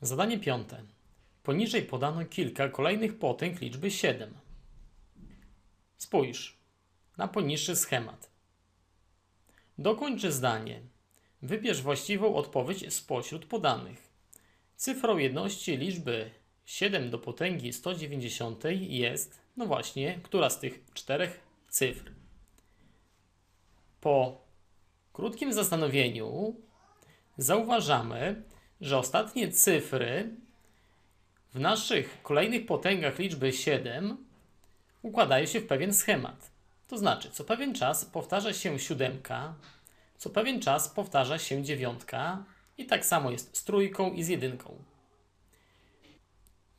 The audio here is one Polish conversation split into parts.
Zadanie piąte. Poniżej podano kilka kolejnych potęg liczby 7. Spójrz na poniższy schemat. Dokończ zdanie. Wybierz właściwą odpowiedź spośród podanych. Cyfrą jedności liczby 7 do potęgi 190 jest, no właśnie, która z tych czterech cyfr. Po krótkim zastanowieniu zauważamy, że ostatnie cyfry w naszych kolejnych potęgach liczby 7 układają się w pewien schemat. To znaczy, co pewien czas powtarza się siódemka, co pewien czas powtarza się dziewiątka i tak samo jest z trójką i z jedynką.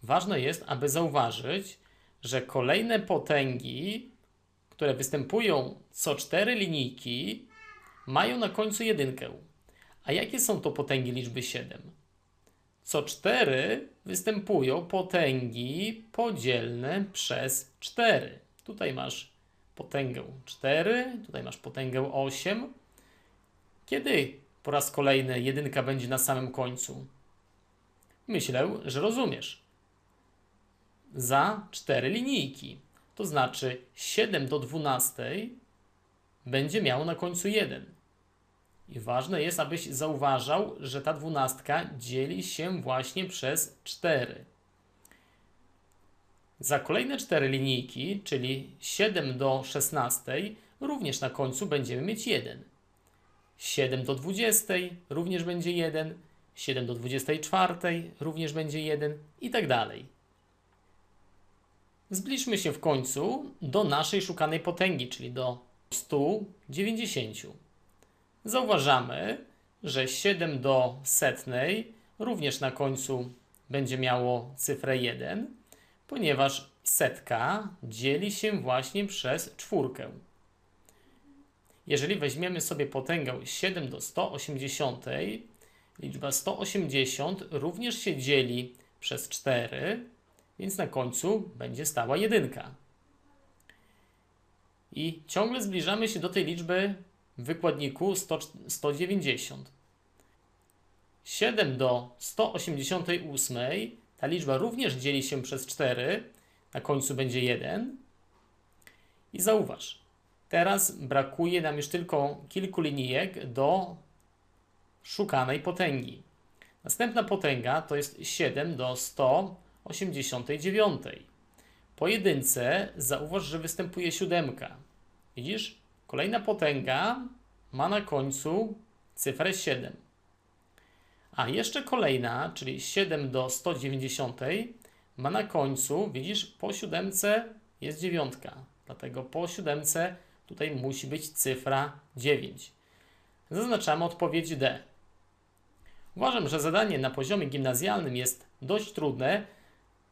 Ważne jest, aby zauważyć, że kolejne potęgi, które występują co cztery linijki, mają na końcu jedynkę. A jakie są to potęgi liczby 7? Co 4 występują potęgi podzielne przez 4. Tutaj masz potęgę 4, tutaj masz potęgę 8. Kiedy po raz kolejny jedynka będzie na samym końcu? Myślę, że rozumiesz. Za 4 linijki. To znaczy 7 do 12 będzie miało na końcu 1. I ważne jest, abyś zauważał, że ta dwunastka dzieli się właśnie przez 4. Za kolejne 4 linijki, czyli 7 do 16, również na końcu będziemy mieć 1. 7 do 20 również będzie 1, 7 do 24 również będzie 1 i tak dalej. Zbliżmy się w końcu do naszej szukanej potęgi, czyli do 190 zauważamy, że 7 do setnej również na końcu będzie miało cyfrę 1, ponieważ setka dzieli się właśnie przez czwórkę. Jeżeli weźmiemy sobie potęgę 7 do 180, liczba 180 również się dzieli przez 4, więc na końcu będzie stała jedynka. I ciągle zbliżamy się do tej liczby w wykładniku 100, 190. 7 do 188, ta liczba również dzieli się przez 4, na końcu będzie 1. I zauważ, teraz brakuje nam już tylko kilku linijek do szukanej potęgi. Następna potęga to jest 7 do 189. Po jedynce zauważ, że występuje siódemka. Widzisz? Kolejna potęga ma na końcu cyfrę 7. A jeszcze kolejna, czyli 7 do 190, ma na końcu, widzisz, po siódemce jest dziewiątka. Dlatego po siódemce tutaj musi być cyfra 9. Zaznaczamy odpowiedź D. Uważam, że zadanie na poziomie gimnazjalnym jest dość trudne.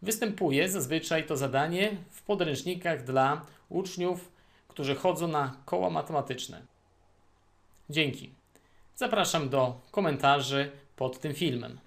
Występuje zazwyczaj to zadanie w podręcznikach dla uczniów którzy chodzą na koła matematyczne. Dzięki. Zapraszam do komentarzy pod tym filmem.